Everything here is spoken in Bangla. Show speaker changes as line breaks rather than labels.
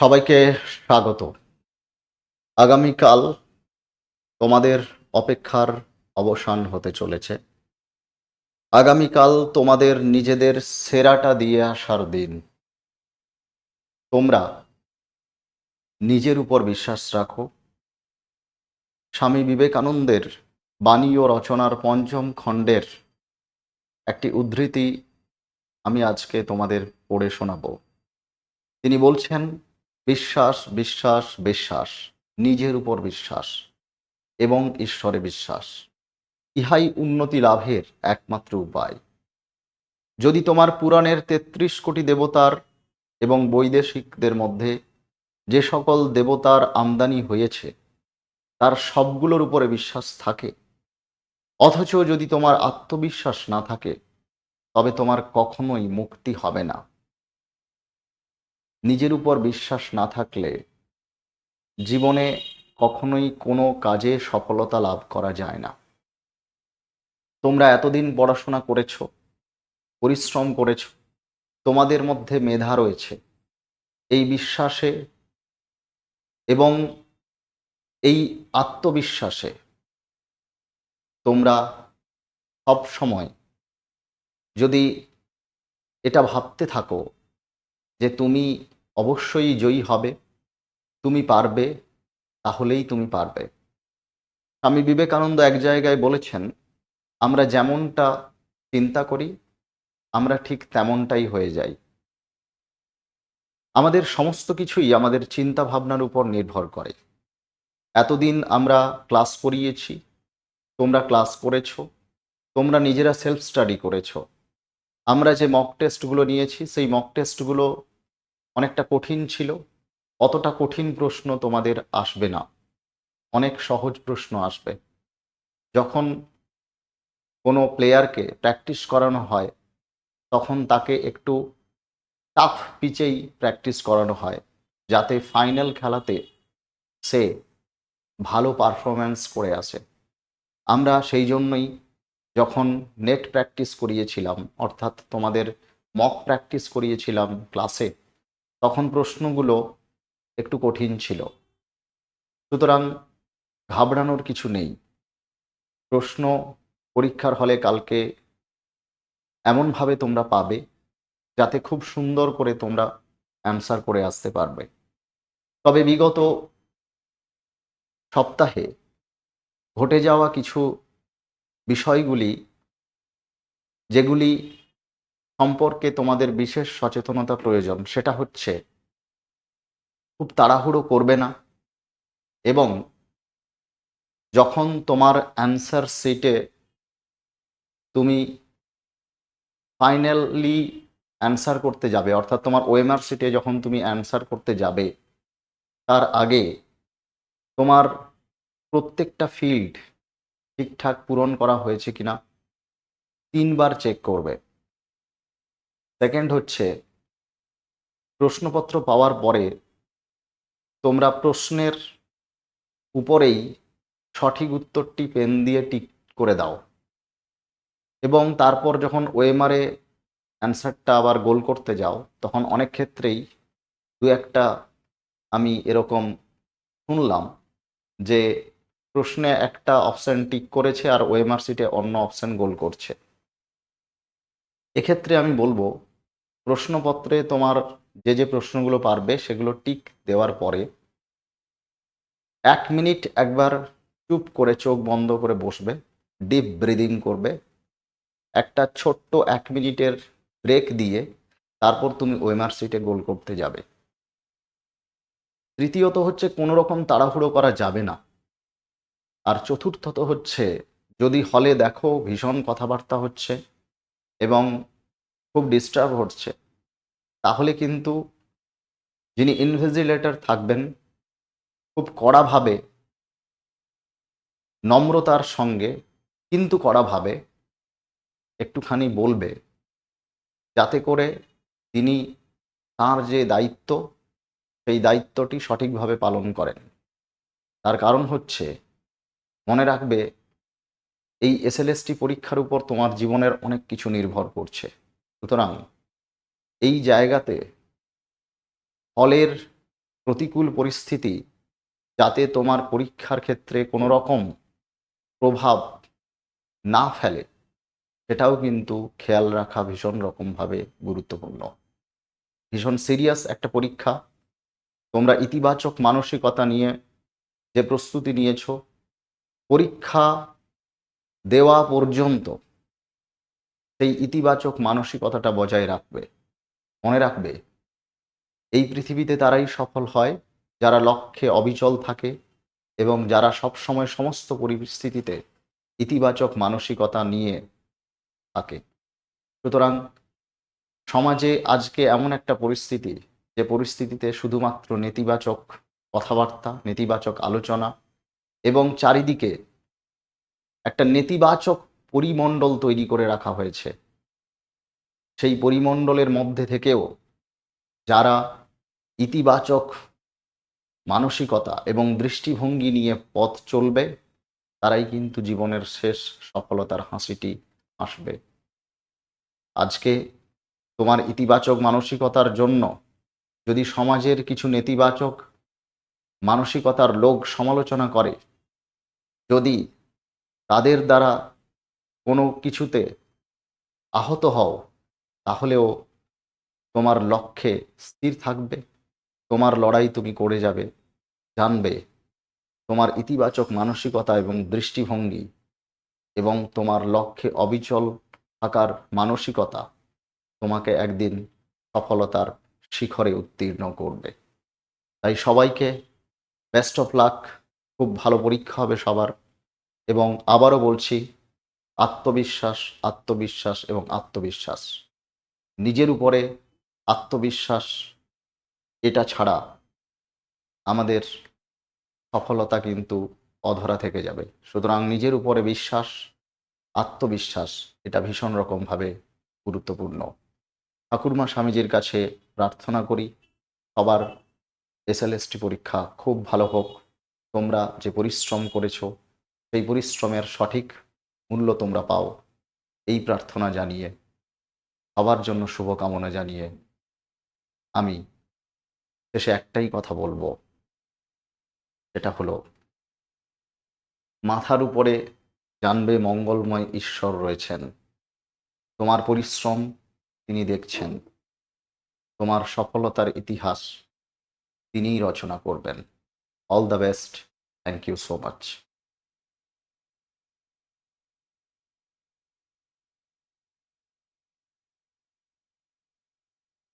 সবাইকে স্বাগত। আগামীকাল তোমাদের অপেক্ষার অবসান হতে চলেছে। আগামীকাল তোমাদের নিজেদের সেরাটা দিয়ে আসার দিন। তোমরা নিজের উপর বিশ্বাস রাখো। স্বামী বিবেকানন্দের বাণী ও রচনার পঞ্চম খণ্ডের একটি উদ্ধৃতি আমি আজকে তোমাদের পড়ে শোনাবো। তিনি বলছেন বিশ্বাস বিশ্বাস বিশ্বাস, নিজের উপর বিশ্বাস এবং ঈশ্বরে বিশ্বাস। ইহাই উন্নতি লাভের একমাত্র উপায়। যদি তোমার পুরাণের তেত্রিশ কোটি দেবতার এবং বৈদেশিকদের মধ্যে যে সকল দেবতার আমদানি হয়েছে, তার সবগুলোর উপরে বিশ্বাস থাকে। অথচ যদি তোমার আত্মবিশ্বাস না থাকে, তবে তোমার কখনোই মুক্তি হবে না। নিজের উপর বিশ্বাস না থাকলে জীবনে কখনোই কোনো কাজে সফলতা লাভ করা যায় না। তোমরা এতদিন পড়াশোনা করেছ, পরিশ্রম করেছ, তোমাদের মধ্যে মেধা রয়েছে। এই বিশ্বাসে এবং এই আত্মবিশ্বাসে তোমরা সব সময় যদি এটা ভাবতে থাকো যে তুমি অবশ্যই জয়ী হবে, তুমি পারবে, তাহলেই তুমি পারবে। স্বামী বিবেকানন্দ এক জায়গায় বলেছেন, আমরা যেমনটা চিন্তা করি, আমরা ঠিক তেমনটাই হয়ে যাই। আমাদের সমস্ত কিছুই আমাদের চিন্তা ভাবনার উপর নির্ভর করে। এতদিন আমরা ক্লাস করিয়েছি তোমরা ক্লাস করেছ তোমরা নিজেরা সেলফ স্টাডি করেছ। আমরা যে মক টেস্টগুলো নিয়েছি, সেই মক টেস্টগুলো অনেকটা কঠিন ছিল, অতটা কঠিন প্রশ্ন তোমাদের আসবে না। অনেক সহজ প্রশ্ন আসবে। যখন কোনো প্লেয়ারকে প্র্যাকটিস করানো হয়, তখন তাকে একটু টাফ পিচেই প্র্যাকটিস করানো হয়, যাতে ফাইনাল খেলাতে সে ভালো পারফরম্যান্স করে আসে। আমরা সেই জন্যই যখন নেট প্র্যাকটিস করিয়েছিলাম, অর্থাৎ তোমাদের মক প্র্যাকটিস করিয়েছিলাম ক্লাসে তখন প্রশ্নগুলো একটু কঠিন ছিল। সুতরাং ঘাবড়ানোর কিছু নেই। প্রশ্ন পরীক্ষার হলে কালকে এমনভাবে তোমরা পাবে যাতে খুব সুন্দর করে তোমরা অ্যান্সার করে আসতে পারবে। তবে বিগত সপ্তাহে ঘটে যাওয়া কিছু বিষয়গুলি, যেগুলি সম্পর্কে তোমাদের বিশেষ সচেতনতা প্রয়োজন, সেটা হচ্ছে খুব তাড়াহুড়ো করবে না এবং যখন তোমার অ্যান্সার সিটে তুমি ফাইনালি অ্যান্সার করতে যাবে, অর্থাৎ তোমার ওএমআর সিটে যখন তুমি অ্যান্সার করতে যাবে, তার আগে তোমার প্রত্যেকটা ফিল্ড ঠিকঠাক পূরণ করা হয়েছে কিনা তিনবার চেক করবে। সেকেন্ড হচ্ছে, প্রশ্নপত্র পাওয়ার পরে তোমরা প্রশ্নের উপরেই সঠিক উত্তরটি পেন দিয়ে টিক করে দাও। এবং তারপর যখন ওয়েমারে অ্যান্সারটা আবার গোল করতে যাও, তখন অনেক ক্ষেত্রেই দু একটা আমি এরকম শুনলাম যে প্রশ্নে একটা অপশান টিক করেছে আর ওয়েমার সিটে অন্য অপশান গোল করছে। এক্ষেত্রে আমি বলব প্রশ্নপত্রে তোমার যে যে প্রশ্নগুলো পারবে সেগুলো টিক দেওয়ার পরে এক মিনিট একবার চুপ করে চোখ বন্ধ করে বসবে, ডিপ ব্রিদিং করবে, একটা ছোট্ট এক মিনিটের ব্রেক দিয়ে তারপর তুমি ওয়েমার সিটে গোল করতে যাবে। তৃতীয়ত হচ্ছে কোনো রকম তাড়াহুড়ো করা যাবে না। আর চতুর্থত হচ্ছে যদি হলে দেখো ভীষণ কথাবার্তা হচ্ছে এবং খুব ডিস্টার্ব হচ্ছে। তাহলে কিন্তু যিনি ইনভিজিলেটর থাকবেন, খুব কড়াভাবে, নম্রতার সঙ্গে, কিন্তু কড়াভাবে একটুখানি বলবে, যাতে করে তিনি তার যে দায়িত্ব, সেই দায়িত্বটি সঠিকভাবে পালন করেন। তার কারণ হচ্ছে, মনে রাখবে, এই এসএলএসটি পরীক্ষার উপর তোমার জীবনের অনেক কিছু নির্ভর করছে। সুতরাং এই জায়গাতে ফলের প্রতিকূল পরিস্থিতি যাতে তোমার পরীক্ষার ক্ষেত্রে কোনো রকম প্রভাব না ফেলে, সেটাও কিন্তু খেয়াল রাখা ভীষণ রকমভাবে গুরুত্বপূর্ণ। ভীষণ সিরিয়াস একটা পরীক্ষা। তোমরা ইতিবাচক মানসিকতা নিয়ে যে প্রস্তুতি নিয়েছ, পরীক্ষা দেওয়া পর্যন্ত সেই ইতিবাচক মানসিকতাটা বজায় রাখবে, মনে রাখবে। এই পৃথিবীতে তারাই সফল হয়, যারা লক্ষ্যে অবিচল থাকে এবং যারা সবসময় সমস্ত পরিস্থিতিতে ইতিবাচক মানসিকতা নিয়ে থাকে। সুতরাং সমাজে আজকে এমন একটা পরিস্থিতি, যে পরিস্থিতিতে শুধুমাত্র নেতিবাচক কথাবার্তা, নেতিবাচক আলোচনা এবং চারিদিকে একটা নেতিবাচক পরিমণ্ডল তৈরি করে রাখা হয়েছে। সেই পরিমণ্ডলের মধ্যে থেকেও যারা ইতিবাচক মানসিকতা এবং দৃষ্টিভঙ্গি নিয়ে পথ চলবে, তারাই কিন্তু জীবনের শেষ সফলতার হাসিটি আসবে আজকে তোমার ইতিবাচক মানসিকতার জন্য যদি সমাজের কিছু নেতিবাচক মানসিকতার লোক সমালোচনা করে, যদি তাদের দ্বারা কোনো কিছুতে আহত হও, তাহলেও তোমার লক্ষ্যে স্থির থাকবে, তোমার লড়াই তুমি করে যাবে, জানবে তোমার ইতিবাচক মানসিকতা এবং দৃষ্টিভঙ্গি এবং তোমার লক্ষ্যে অবিচল থাকার মানসিকতা তোমাকে একদিন সফলতার শিখরে উত্তীর্ণ করবে। তাই সবাইকে বেস্ট অফ লাক খুব ভালো পরীক্ষা হবে সবার এবং আবারও বলছি আত্মবিশ্বাস আত্মবিশ্বাস এবং আত্মবিশ্বাস। নিজের উপরে আত্মবিশ্বাস, এটা ছাড়া আমাদের সফলতা কিন্তু অধরা থেকে যাবে। সুতরাং নিজের উপরে বিশ্বাস, আত্মবিশ্বাস, এটা ভীষণ রকমভাবে গুরুত্বপূর্ণ। ঠাকুরমা স্বামীজির কাছে প্রার্থনা করি, সবার এসএলএসটি পরীক্ষা খুব ভালো হোক। তোমরা যে পরিশ্রম করেছ, সেই পরিশ্রমের সঠিক মূল্য তোমরা পাও। এই প্রার্থনা জানিয়ে, সবার জন্য শুভকামনা জানিয়ে আমি শেষে একটাই কথা বলব। সেটা হলো, মাথার উপরে জানবে মঙ্গলময় ঈশ্বর রয়েছেন। তোমার পরিশ্রম তিনি দেখছেন। তোমার সফলতার ইতিহাস তিনিই রচনা করবেন। All the best. Thank you so much.